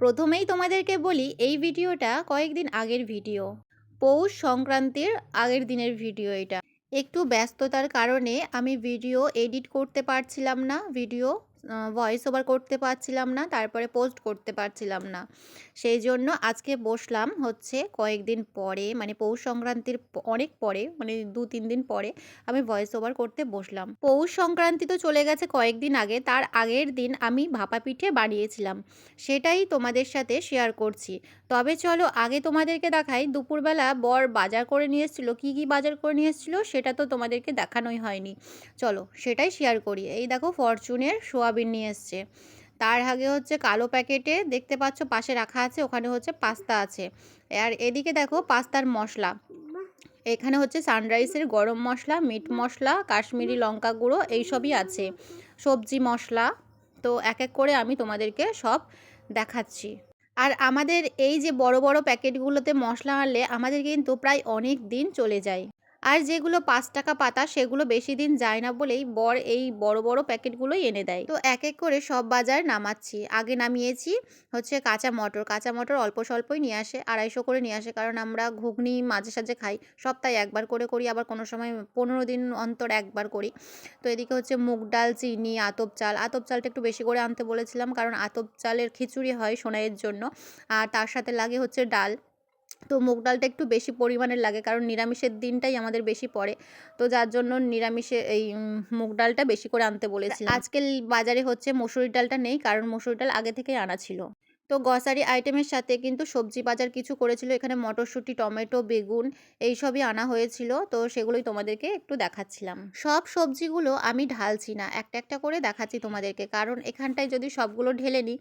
প্রথমেই তোমাদেরকে বলি, এই ভিডিওটা কয়েকদিন আগের ভিডিও। পৌষ সংক্রান্তির আগের দিনের ভিডিও এটা। একটু ব্যস্ততার কারণে আমি ভিডিও এডিট করতে পারছিলাম না, ভিডিও ভয়েস ওভার করতে পারছিলাম না, তারপরে পোস্ট করতে পারছিলাম না। সেই জন্য আজকে বসলাম হচ্ছে কয়েকদিন পরে মানে পৌষ সংক্রান্তির অনেক পরে মানে দু তিন দিন পরে আমি ভয়েস ওভার করতে বসলাম। পৌষ সংক্রান্তি তো চলে গেছে কয়েকদিন আগে, তার আগের দিন আমি ভাপা পিঠে বানিয়েছিলাম। সেটাই তোমাদের সাথে শেয়ার করছি। তবে চলো আগে তোমাদেরকে দেখাই, দুপুরবেলা বর বাজার করে নিয়ে এসেছিল, কী কী বাজার করে নিয়ে এসেছিল সেটা তো তোমাদেরকে দেখানোই হয়নি। চলো সেটাই শেয়ার করি। এই দেখো ফরচুনের সোয়াবিন নিয়ে এসছে। তার আগে হচ্ছে কালো প্যাকেটে দেখতে পাচ্ছ পাশে রাখা আছে, ওখানে হচ্ছে পাস্তা আছে। আর এদিকে দেখো পাস্তার মশলা। এখানে হচ্ছে সানরাইসের গরম মশলা, মিট মশলা, কাশ্মীরি লঙ্কা গুঁড়ো, এইসবই আছে। সবজি মশলা, তো এক এক করে আমি তোমাদেরকে সব দেখাচ্ছি। আর আমাদের এই যে বড় বড় প্যাকেটগুলোতে মশলা আনলে আমাদের কিন্তু প্রায় অনেক দিন চলে যায়। আর যেগুলো পাঁচ টাকা পাতা, সেগুলো বেশি দিন যায় না বলেই বর এই বড় বড় প্যাকেটগুলোই এনে দেয়। তো এক এক করে সব বাজার নামাচ্ছি। আগে নামিয়েছি হচ্ছে কাঁচা মটর। কাঁচা মটর অল্প স্বল্পই নিয়ে আসে, আড়াইশো করে নিয়ে আসে কারণ আমরা ঘুগনি মাঝে সাঝে খাই। সপ্তাহে একবার করে করি, আবার কোনো সময় পনেরো দিন অন্তর একবার করি। তো এদিকে হচ্ছে মুগ ডাল, চিনি, আতপ চাল। আতপ চালটা একটু বেশি করে আনতে বলেছিলাম কারণ আতপ চালের খিচুড়ি হয় সোনাইয়ের জন্য। আর তার সাথে লাগে হচ্ছে ডাল। তো মুগ ডালটা একটু বেশি পরিমাণের লাগে, কারণ নিরামিষের দিনটাই আমাদের বেশি পড়ে। তো যার জন্য নিরামিষে এই মুগ ডালটা বেশি করে আনতে বলেছি আজকাল বাজারে হচ্ছে মসুরির ডালটা নেই, কারণ মসুরির ডাল আগে থেকেই আনা ছিল। তো গ্রসারি আইটেমের সাথে কিন্তু সবজি বাজার কিছু করেছিল। এখানে মটরশুঁটি, টমেটো, বেগুন এইসবই আনা হয়েছিল। তো সেগুলোই তোমাদেরকে একটু দেখাচ্ছিলাম। সব সবজিগুলো আমি ঢালছি না, একটা একটা করে দেখাচ্ছি তোমাদেরকে। কারণ এখানটায় যদি সবগুলো ঢেলে নিই,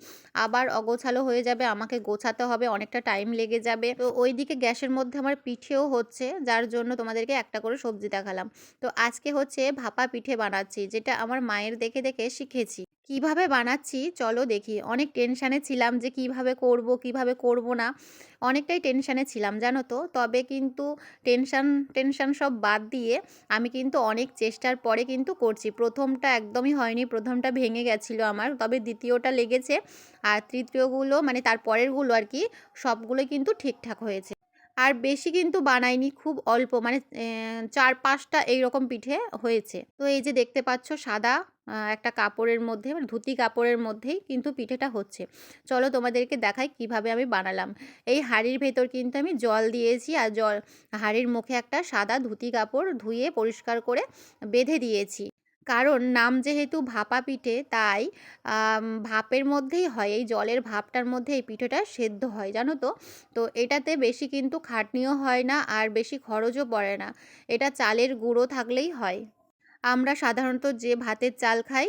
আবার অগোছালো হয়ে যাবে, আমাকে গোছাতে হবে, অনেকটা টাইম লেগে যাবে। তো ওইদিকে গ্যাসের মধ্যে আমার পিঠেও হচ্ছে, যার জন্য তোমাদেরকে একটা করে সবজি দেখালাম। তো আজকে হচ্ছে ভাপা পিঠে বানাচ্ছি, যেটা আমার মায়ের দেখে দেখে শিখেছি। কীভাবে বানাচ্ছি? চলো দেখি। অনেক টেনশানে ছিলাম যে কীভাবে করব কীভাবে করব না। অনেকটাই টেনশানে ছিলাম, জানো তো? তবে কিন্তু টেনশান টেনশান সব বাদ দিয়ে আমি কিন্তু অনেক চেষ্টার পরে কিন্তু করছি। প্রথমটা একদমই হয়নি, প্রথমটা ভেঙে গেছিল আমার। তবে দ্বিতীয়টা লেগেছে। আর তৃতীয়গুলো মানে তার পরেরগুলো আর কি, সবগুলোই কিন্তু ঠিকঠাক হয়েছে। আর বেশি কিন্তু বানাইনি খুব অল্প। মানে চার পাঁচটা এইরকম পিঠে হয়েছে। তো এই যে দেখতে পাচ্ছ সাদা একটা কাপড়ের মধ্যে মানে ধুতি কাপড়ের মধ্যেই কিন্তু পিঠেটা হচ্ছে। চলো তোমাদেরকে দেখাই কীভাবে আমি বানালাম। এই হাঁড়ির ভেতর কিন্তু আমি জল দিয়েছি আর জল, হাঁড়ির মুখে একটা সাদা ধুতি কাপড় ধুয়ে পরিষ্কার করে বেঁধে দিয়েছি। কারণ নাম যেহেতু ভাপা পিঠে, তাই ভাপের মধ্যেই হয়। এই জলের ভাপটার মধ্যে এই পিঠেটা সেদ্ধ হয়, জানো তো? তো এটাতে বেশি কিন্তু খাটনিও হয় না আর বেশি খরচও পড়ে না। এটা চালের গুঁড়ো থাকলেই হয়। আমরা সাধারণত যে ভাতের চাল খাই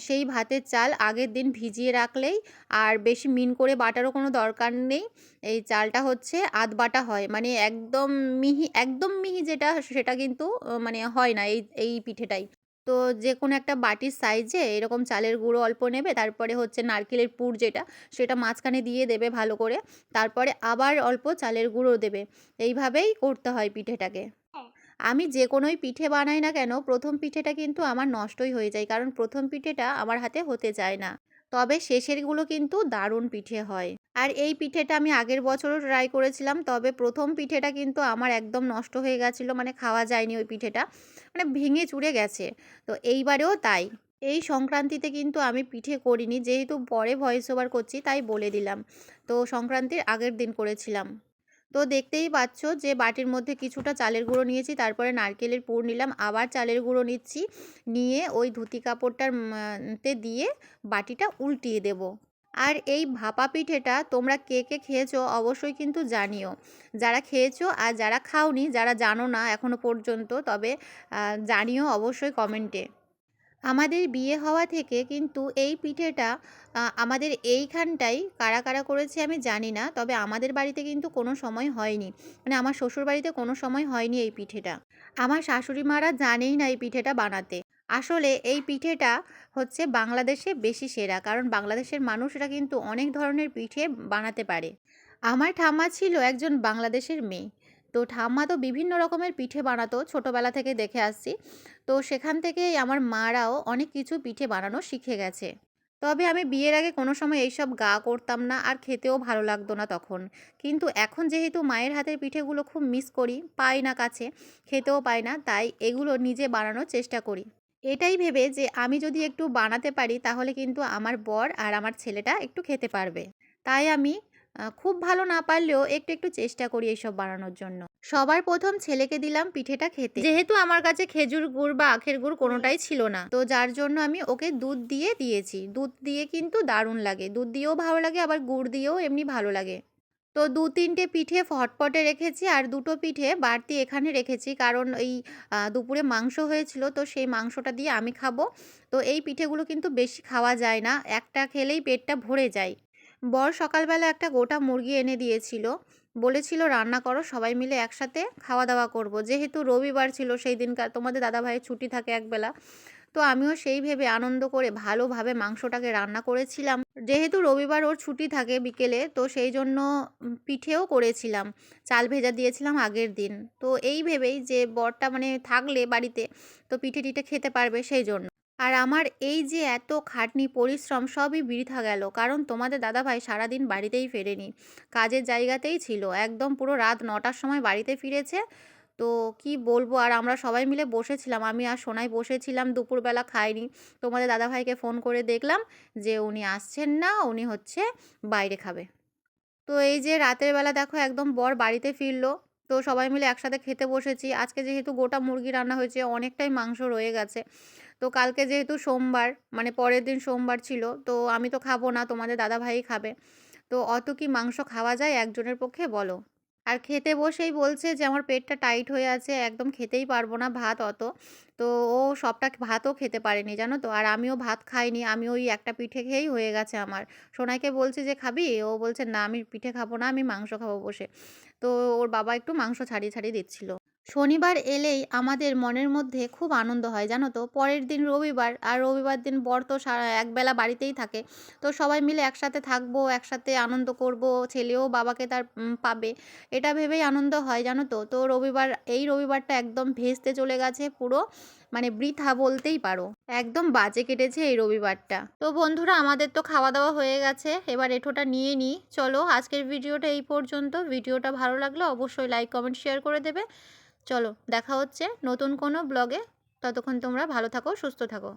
সেই ভাতের চাল আগের দিন ভিজিয়ে রাখলেই আর বেশি মিন করে বাটারও কোনো দরকার নেই। এই চালটা হচ্ছে আধ বাটা হয়। মানে একদম মিহি একদম মিহি যেটা, সেটা কিন্তু মানে হয় না এই এই পিঠেটাই। তো যে কোনো একটা বাটির সাইজে এরকম চালের গুঁড়ো অল্প নেবে তারপরে হচ্ছে নারকেলের পুর যেটা সেটা মাঝখানে দিয়ে দেবে ভালো করে তারপরে আবার অল্প চালের গুঁড়ো দেবে। এইভাবেই করতে হয় পিঠেটাকে। আমি যে কোনোই পিঠে বানাই না কেন প্রথম পিঠেটা কিন্তু আমার নষ্টই হয়ে যায় কারণ প্রথম পিঠেটা আমার হাতে হতে চায় না। তবে শেষেরগুলো কিন্তু দারুণ পিঠে হয়। আর এই পিঠেটা আমি আগের বছরও ট্রাই করেছিলাম, তবে প্রথম পিঠেটা কিন্তু আমার একদম নষ্ট হয়ে গেছিল মানে খাওয়া যায়নি ওই পিঠেটা মানে ভেঙে চুরে গেছে। তো এইবারেও তাই। এই সংক্রান্তিতে কিন্তু আমি পিঠে করিনি, যেহেতু পরে ভয়েস ওভার করছি, তাই বলে দিলাম। তো সংক্রান্তির আগের দিন করেছিলাম। তো দেখতেই পাচ্ছ যে বাটির মধ্যে কিছুটা চালের গুঁড়ো নিয়েছি, তারপরে নারকেলের পুর নিলাম, আবার চালের গুঁড়ো নিচ্ছি, নিয়ে ওই ধুতি কাপড়টার তে দিয়ে বাটিটা উল্টিয়ে দেব। আর এই ভাপা পিঠেটা তোমরা কে কে খেয়েছো অবশ্যই কিন্তু জানিও। যারা খেয়েছো আর যারা খাওনি, যারা জানো না এখনও পর্যন্ত, তবে জানিও অবশ্যই কমেন্টে। আমাদের বিয়ে হওয়া থেকে কিন্তু এই পিঠেটা আমাদের এইখানটাই কারা কারা করেছে আমি জানি না, তবে আমাদের বাড়িতে কিন্তু কোনো সময় হয়নি। মানে আমার শ্বশুর বাড়িতে কোনো সময় হয়নি এই পিঠেটা। আমার শাশুড়ি মারা জানেই না এই পিঠেটা বানাতে। আসলে এই পিঠেটা হচ্ছে বাংলাদেশে বেশি সেরা। কারণ বাংলাদেশের মানুষরা কিন্তু অনেক ধরনের পিঠে বানাতে পারে। আমার ঠাম্মা ছিল একজন বাংলাদেশের মেয়ে। তো ঠাম্মা তো বিভিন্ন রকমের পিঠে বানাতো, ছোটোবেলা থেকে দেখে আসছি। তো সেখান থেকেই আমার মারাও অনেক কিছু পিঠে বানানো শিখে গেছে। তবে আমি বিয়ের আগে কোনো সময় এইসব গা করতাম না আর খেতেও ভালো লাগতো না তখন। কিন্তু এখন যেহেতু মায়ের হাতের পিঠেগুলো খুব মিস করি, পাই না কাছে, খেতেও পাই না, তাই এগুলো নিজে বানানোর চেষ্টা করি। এটাই ভেবে যে আমি যদি একটু বানাতে পারি, তাহলে কিন্তু আমার বর আর আমার ছেলেটা একটু খেতে পারবে। তাই আমি খুব ভালো না পারলেও একটু একটু চেষ্টা করি এইসব বানানোর জন্য। সবার প্রথম ছেলেকে দিলাম পিঠেটা খেতে। যেহেতু আমার কাছে খেজুর গুড় বা আখের গুড় কোনোটাই ছিল না, তো যার জন্য আমি ওকে দুধ দিয়ে দিয়েছি। দুধ দিয়ে কিন্তু দারুণ লাগে। দুধ দিয়েও ভালো লাগে, আবার গুড় দিয়েও এমনি ভালো লাগে। তো দু তিনটে পিঠে হটপটে রেখেছি আর দুটো পিঠে বাড়তি এখানে রেখেছি। কারণ এই দুপুরে মাংস হয়েছিল তো সেই মাংসটা দিয়ে আমি খাব। তো এই পিঠেগুলো কিন্তু বেশি খাওয়া যায় না। একটা খেলেই পেটটা ভরে যায়। বর সকালবেলা একটা গোটা মুরগি এনে দিয়েছিল। বলেছিল, রান্না করো, সবাই মিলে একসাথে খাওয়া দাওয়া করব। যেহেতু রবিবার ছিল সেই দিনকার, তোমাদের দাদা ভাইয়ের ছুটি থাকে একবেলা। তো আমিও সেই ভেবে আনন্দ করে ভালোভাবে মাংসটাকে রান্না করেছিলাম। যেহেতু রবিবার ওর ছুটি থাকে বিকেলে, তো সেই জন্য পিঠেও করেছিলাম। চাল ভেজা দিয়েছিলাম আগের দিন। তো এই ভেবেই যে বরটা মানে থাকলে বাড়িতে, তো পিঠে টিঠে খেতে পারবে সেই জন্য। আর আমার এই যে এত খাটনি, পরিশ্রম সবই বৃথা গেল। কারণ তোমাদের দাদাভাই সারাদিন বাড়িতেই ফেরেনি। কাজের জায়গাতেই ছিল। একদম পুরো রাত নটার সময় বাড়িতে ফিরেছে। তো কি বলব? আর আমরা সবাই মিলে বসেছিলাম। আমি আর সোনাই বসেছিলাম, দুপুরবেলা খাইনি। তোমাদের দাদাভাইকে ফোন করে দেখলাম যে উনি আসছেন না, উনি হচ্ছে বাইরে খাবে। তো এই যে রাতের বেলা দেখো একদম বর বাড়িতে ফিরলো। তো সবাই মিলে একসাথে খেতে বসেছি। আজকে যেহেতু গোটা মুরগি রান্না হয়েছে, অনেকটাই মাংস রয়ে গেছে। তো কালকে যেহেতু সোমবার মানে পরের দিন সোমবার ছিল, তো আমি তো খাব না, তোমাদের দাদাভাই খাবে। তো অত কি মাংস খাওয়া যায় একজনের পক্ষে বলো? আর খেতে বসেই বলছে যে, আমার পেটটা টাইট হয়ে আছে, একদম খেতেই পারব না ভাত অত। তো ও সবটা ভাতও খেতে পারেনি, জানো তো? আর আমিও ভাত খাইনি, আমি ওই একটা পিঠে খেয়েই হয়ে গেছে আমার। সোনাইকে বলছি যে, খাবি? ও বলছে, না, আমি পিঠে খাব না, আমি মাংস খাব বসে। তো ওর বাবা একটু মাংস ছাড়িয়ে ছাড়িয়ে দিচ্ছিল। শনিবার এলেই আমাদের মনের মধ্যে খুব আনন্দ হয়, জানো তো? পরের দিন রবিবার আর রবিবার দিন বর তো সারা একবেলা বাড়িতেই থাকে। তো সবাই মিলে একসাথে থাকব, একসাথে আনন্দ করব, ছেলেও বাবাকে তার পাবে। এটা ভেবেই আনন্দ হয়, জানো তো? তো রবিবার, এই রবিবারটা একদম ভেস্তে চলে গেছে পুরো মানে বৃথা বলতেই পারো। একদম বাজে কেটেছে এই রবিবারটা। তো বন্ধুরা, আমাদের তো খাওয়া দাওয়া হয়ে গেছে, এবার এঠোটা নিয়ে নিই। চলো, আজকের ভিডিওটা এই পর্যন্ত। ভিডিওটা ভালো লাগলে অবশ্যই লাইক কমেন্ট শেয়ার করে দেবে। চলো দেখা হচ্ছে নতুন কোনো ব্লগে ততক্ষণ তোমরা ভালো থাকো সুস্থ থাকো।